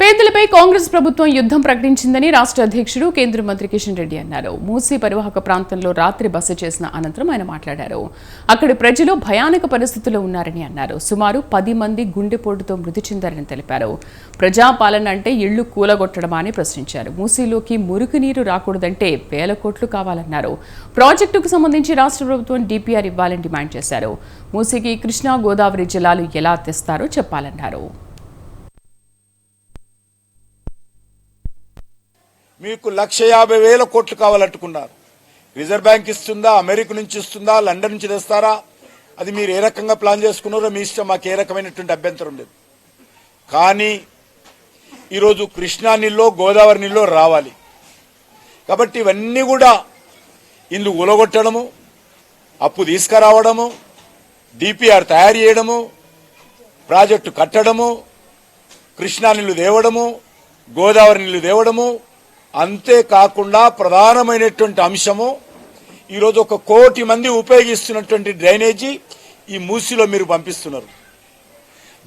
పేదలపై కాంగ్రెస్ ప్రభుత్వం యుద్ధం ప్రకటించిందని రాష్ట్ర అధ్యక్షుడు కేంద్ర మంత్రి కిషన్ రెడ్డి అన్నారు. మూసీ పరివాహక ప్రాంతంలో రాత్రి బస చేసిన అనంతరం ఆయన మాట్లాడారు. అక్కడి ప్రజలు భయానక పరిస్థితుల్లో ఉన్నారని అన్నారు. సుమారు పది మంది గుండెపోటుతో మృతి చెందారని తెలిపారు. ప్రజాపాలన అంటే ఇళ్ళు కూలగొట్టడమా అని ప్రశ్నించారు. మూసీలోకి మురుగునీరు రాకూడదంటే వేల కోట్లు కావాలన్నారు. ప్రాజెక్టుకు సంబంధించి రాష్ట్ర ప్రభుత్వం డిపిఆర్ ఇవ్వాలని డిమాండ్ చేశారు. మూసీకి కృష్ణా గోదావరి జలాలు ఎలా తెస్తారో చెప్పాలన్నారు. మీకు లక్ష యాభై వేల కోట్లు కావాలంటుకున్నారు రిజర్వ్ బ్యాంక్ ఇస్తుందా? అమెరికా నుంచి ఇస్తుందా? లండన్ నుంచి తెస్తారా? అది మీరు ఏ రకంగా ప్లాన్ చేసుకున్నారో మీ ఇష్టం మాకు ఏ రకమైనటువంటి అభ్యంతరం లేదు. కానీ ఈరోజు కృష్ణా నీళ్ళో గోదావరి నీళ్ళో రావాలి. కాబట్టి ఇవన్నీ కూడా ఇల్లు ఉలగొట్టడము అప్పు తీసుకురావడము డిపిఆర్ తయారు చేయడము ప్రాజెక్టు కట్టడము కృష్ణా నీళ్ళు దేవడము గోదావరి నీళ్ళు దేవడము అంతేకాకుండా ప్రధానమైనటువంటి అంశము ఈరోజు ఒక కోటి మంది ఉపయోగిస్తున్నటువంటి డ్రైనేజీ ఈ మూసిలో మీరు పంపిస్తున్నారు.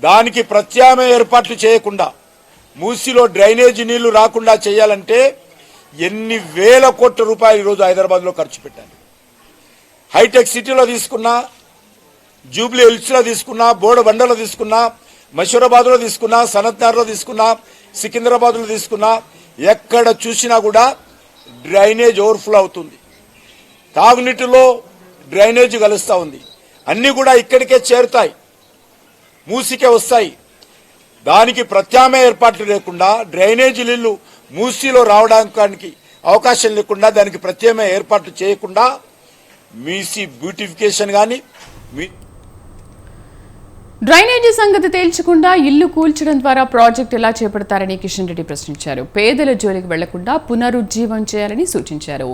దానికి ప్రత్యామ్నాయ ఏర్పాట్లు చేయకుండా మూసిలో డ్రైనేజీ నీళ్ళు రాకుండా చేయాలంటే ఎన్ని వేల కోట్ల రూపాయలు ఈరోజు హైదరాబాద్లో ఖర్చు పెట్టాలి. హైటెక్ సిటీలో తీసుకున్నా జూబ్లీ హిల్స్లో తీసుకున్నా బోడబండలో తీసుకున్నా మషూరాబాద్లో తీసుకున్నా సనత్నార్లో తీసుకున్నా సికింద్రాబాద్లో తీసుకున్నా ఎక్కడ చూసినా కూడా డ్రైనేజ్ ఓవర్ఫ్లో అవుతుంది. తాగునీటిలో డ్రైనేజ్ కలుస్తూ ఉంది. అన్నీ కూడా ఇక్కడికే చేరుతాయి. మూసికే వస్తాయి. దానికి ప్రత్యామ్నాయ ఏర్పాట్లు లేకుండా డ్రైనేజీ నీళ్ళు మూసీలో రావడానికి అవకాశం లేకుండా దానికి ప్రత్యామ్నాయ ఏర్పాట్లు చేయకుండా మీసీ బ్యూటిఫికేషన్ కానీ మీ డ్రైనేజీ సంగతి తేల్చకుండా ఇల్లు కూల్చడం ద్వారా ప్రాజెక్టు ఎలా చేపడతారని కిషన్ రెడ్డి ప్రశ్నించారు. పేదల జోలికి వెళ్ళకుండా పునరుజ్జీవం చేయాలని సూచించారు.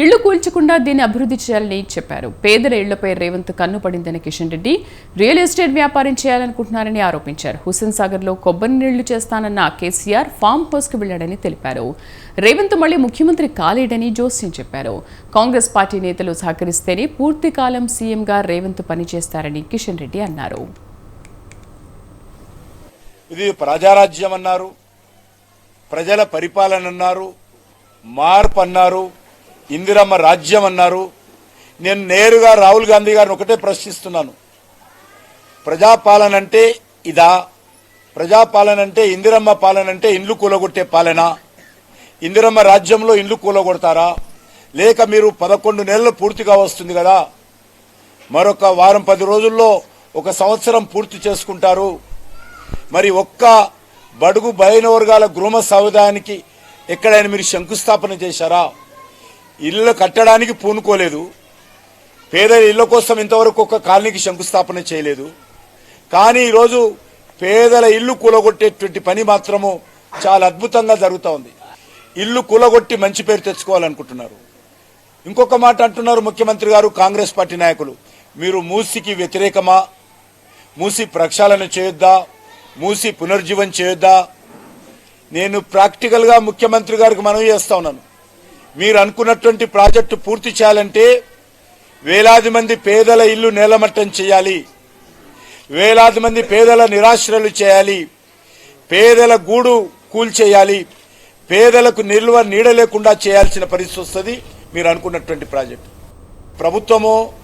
ఇళ్ళు కూల్చకుండా దీన్ని అభివృద్ధి చేయాలని చెప్పారు. పేదల ఇళ్ళపై రేవంత్ కన్ను పడిందని కిషన్ రెడ్డి రియల్ ఎస్టేట్ వ్యాపారం చేయాలనుకుంటున్నారని ఆరోపించారు. హుస్సేన్ సాగర్లో కొబ్బరి నీళ్ళు చేస్తానన్న కేసీఆర్ ఫామ్ హౌస్కు వెళ్ళాడని తెలిపారు. రేవంత్ మళ్ళీ ముఖ్యమంత్రి కాలేడని జోస్యం చెప్పారు. కాంగ్రెస్ పార్టీ నేతలు సహకరిస్తేనే పూర్తి కాలం సీఎంగా రేవంత్ పనిచేస్తారని కిషన్ రెడ్డి అన్నారు. ఇది ప్రజారాజ్యం అన్నారు. ప్రజల పరిపాలన అన్నారు. మార్పు అన్నారు. ఇందిరమ్మ రాజ్యం అన్నారు. నేను నేరుగా రాహుల్ గాంధీ గారిని ఒకటే ప్రశ్నిస్తున్నాను. ప్రజాపాలన అంటే ఇదా? ప్రజాపాలన అంటే ఇందిరమ్మ పాలన అంటే ఇండ్లు కూలగొట్టే పాలన? ఇందిరమ్మ రాజ్యంలో ఇండ్లు కూలగొడతారా? లేక మీరు పదకొండు నెలలు పూర్తిగా వస్తుంది కదా? మరొక వారం పది రోజుల్లో ఒక సంవత్సరం పూర్తి చేసుకుంటారు. మరి ఒక్క బడుగు బలైన వర్గాల గృహ సముదాయానికి ఎక్కడైనా మీరు శంకుస్థాపన చేశారా? ఇల్లు కట్టడానికి పూనుకోలేదు. పేదల ఇళ్ళ కోసం ఇంతవరకు ఒక్క కాలనీకి శంకుస్థాపన చేయలేదు. కానీ ఈరోజు పేదల ఇల్లు కూలగొట్టేటువంటి పని మాత్రము చాలా అద్భుతంగా జరుగుతూ ఉంది. ఇల్లు కూలగొట్టి మంచి పేరు తెచ్చుకోవాలనుకుంటున్నారు. ఇంకొక మాట అంటున్నారు ముఖ్యమంత్రి గారు కాంగ్రెస్ పార్టీ నాయకులు. మీరు మూసికి వ్యతిరేకమా? మూసి ప్రక్షాళన చేయొద్దా? మూసి పునర్జీవం చేయొద్దా నేను ప్రాక్టికల్గా ముఖ్యమంత్రి గారికి మనవి చేస్తా ఉన్నాను. మీరు అనుకున్నటువంటి ప్రాజెక్టు పూర్తి చేయాలంటే వేలాది మంది పేదల ఇల్లు నేలమట్టం చేయాలి. వేలాది మంది పేదల నిరాశ్రలు చేయాలి. పేదల గూడు కూల్చేయాలి పేదలకు నిల్వ నీడ లేకుండా చేయాల్సిన పరిస్థితి వస్తుంది. మీరు అనుకున్నటువంటి ప్రాజెక్టు. ప్రభుత్వము